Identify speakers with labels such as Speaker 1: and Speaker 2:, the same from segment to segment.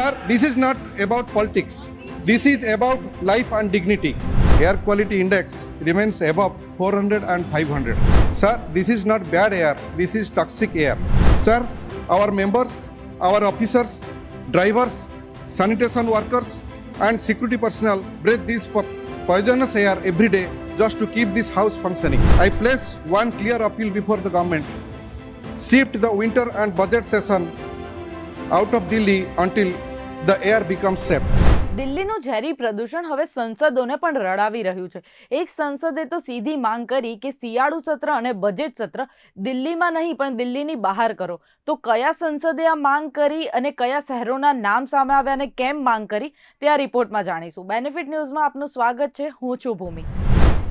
Speaker 1: Sir, this is not about politics. This is about life and dignity. Air quality index remains above 400 and 500. Sir, this is not bad air. This is toxic air. Sir, our members, our officers, drivers, sanitation workers, and security personnel breathe this poisonous air every day just to keep this house functioning. I place one clear appeal before the government. Shift the winter and budget session out of Delhi until the air becomes safe.
Speaker 2: દિલ્હીનું ઝેરી પ્રદૂષણ હવે સંસદોને પણ રડાવી રહ્યું છે. એક સંસદે તો સીધી માંગ કરી કે શિયાળુ સત્ર અને બજેટ સત્ર દિલ્હીમાં નહીં, પણ દિલ્હીની બહાર કરો. તો કયા સંસદે આ માંગ કરી અને કયા શહેરોના નામ સામે આવ્યા અને કેમ માંગ કરી, તે આ રિપોર્ટમાં જાણીશું. બેનિફિટ ન્યૂઝમાં આપનું સ્વાગત છે. હું છું ભૂમિ.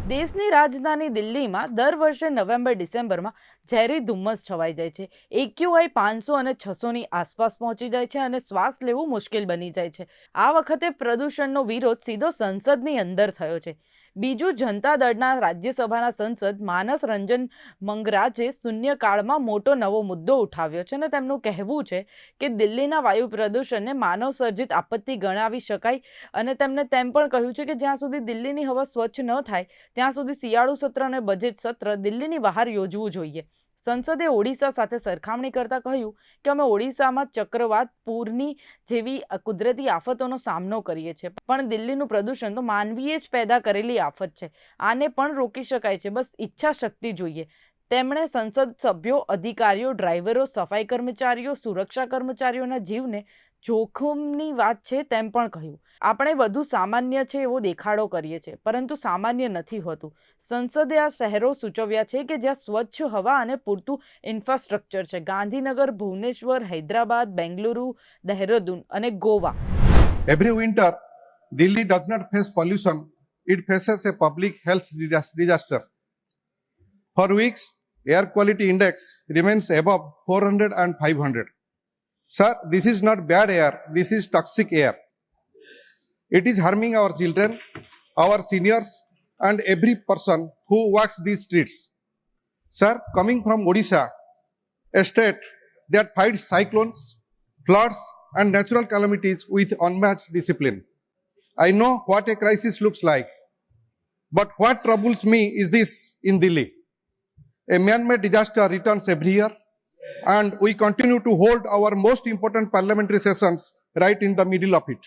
Speaker 2: દેશની રાજધાની દિલ્હીમાં દર વર્ષે નવેમ્બર, ડિસેમ્બરમાં ઝેરી ધુમ્મસ છવાઈ જાય છે. એક્યુઆઈ પાંચસો અને છસોની આસપાસ પહોંચી જાય છે અને શ્વાસ લેવું મુશ્કેલ બની જાય છે. આ વખતે પ્રદૂષણનો વિરોધ સીધો સંસદની અંદર થયો છે. બીજું જનતા દળના રાજ્યસભાના સંસદ માનસ રંજન મંગરાજે શૂન્યકાળમાં મોટો નવો મુદ્દો ઉઠાવ્યો છે અને તેમનું કહેવું છે કે દિલ્હીના વાયુ પ્રદૂષણને માનવ સર્જિત આપત્તિ ગણાવી શકાય અને તેમણે તેમ પણ કહ્યું છે કે જ્યાં સુધી દિલ્હીની હવા સ્વચ્છ ન થાય, ત્યાં સુધી શિયાળુ સત્ર અને બજેટ સત્ર દિલ્હીની બહાર યોજવું જોઈએ. સંસદે ઓડિશા સાથે સરખામણી કરતા કહ્યું કે અમે ઓડિશામાં ચક્રવાત, પૂરની જેવી કુદરતી આફતોનો સામનો કરીએ છીએ. પણ દિલ્હીનું પ્રદૂષણ તો માનવીએ જ પેદા કરેલી આફત છે. આને પણ રોકી શકાય છે. બસ ઈચ્છા શક્તિ જોઈએ. તેમણે સંસદ સભ્યો અધિકારીઓ ડ્રાઈવરો સફાઈ કર્મચારીઓ સુરક્ષા કર્મચારીઓના જીવને જોખમની વાત છે તેમ પણ કહ્યું. આપણે વધુ સામાન્ય છે એવો દેખાડો કરીએ છીએ પરંતુ સામાન્ય નથી હોતું. સંસદે આ શહેરો સૂચવ્યા છે કે જ્યાં સ્વચ્છ હવા અને પૂરતું ઇન્ફ્રાસ્ટ્રક્ચર છે. ગાંધીનગર ભુવનેશ્વર હૈદરાબાદ બેંગલુરુ દહેરાદૂન અને Goa.
Speaker 1: Every winter Delhi does not face pollution it faces a public health disaster for weeks, air quality index remains above 400 and 500. Sir, this is not bad air, this is toxic air. It is harming our children, our seniors, and every person who walks these streets. Sir, coming from Odisha, a state that fights cyclones, floods, and natural calamities with unmatched discipline. I know what a crisis looks like. But what troubles me is this in Delhi. A man-made disaster returns every year, and we continue to hold our most important parliamentary sessions right in the middle of it.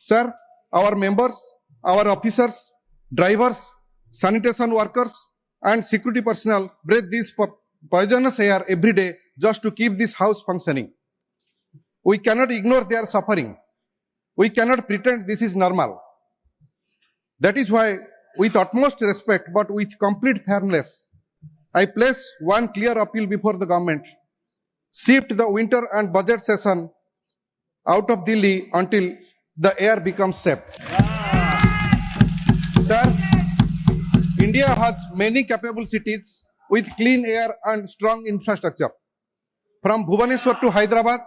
Speaker 1: Sir, our members, our officers, drivers, sanitation workers, and security personnel breathe this poisonous air every day just to keep this house functioning. We cannot ignore their suffering. We cannot pretend this is normal. That is why, with utmost respect but with complete fairness, I place one clear appeal before the government. Shift the winter and budget session out of Delhi until the air becomes safe. Sir, India has many capable cities with clean air and strong infrastructure. From Bhubaneswar to Hyderabad,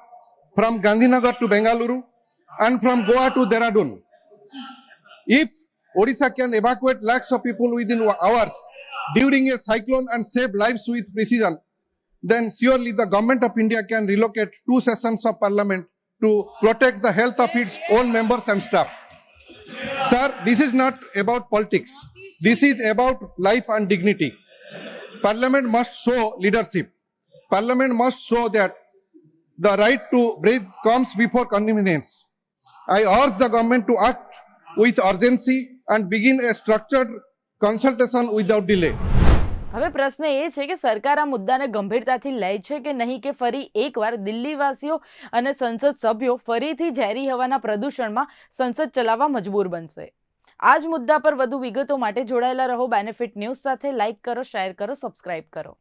Speaker 1: from Gandhinagar to Bengaluru, and from Goa to Dehradun. If Odisha can evacuate lakhs of people within hours during a cyclone and save lives with precision, then surely the government of India can relocate two sessions of parliament to protect the health of its own members and staff. Sir, this is not about politics. This is about life and dignity. Parliament must show leadership. Parliament must show that the right to breathe comes before convenience. I urge the government to act with urgency and begin a structured consultation without delay.
Speaker 2: હવે પ્રશ્ન એ છે કે સરકાર આ મુદ્દાને ગંભીરતાથી લે છે કે નહીં કે ફરી એકવાર દિલ્હીવાસીઓ અને સંસદ સભ્યો ફરીથી ઝેરી હવાના પ્રદૂષણમાં સંસદ ચલાવવા મજબૂર બનશે? આ જ મુદ્દા પર વધુ વિગતો માટે જોડાયેલા રહો. બેનિફિટ ન્યૂઝ સાથે લાઇક કરો શેર કરો સબસ્ક્રાઇબ કરો.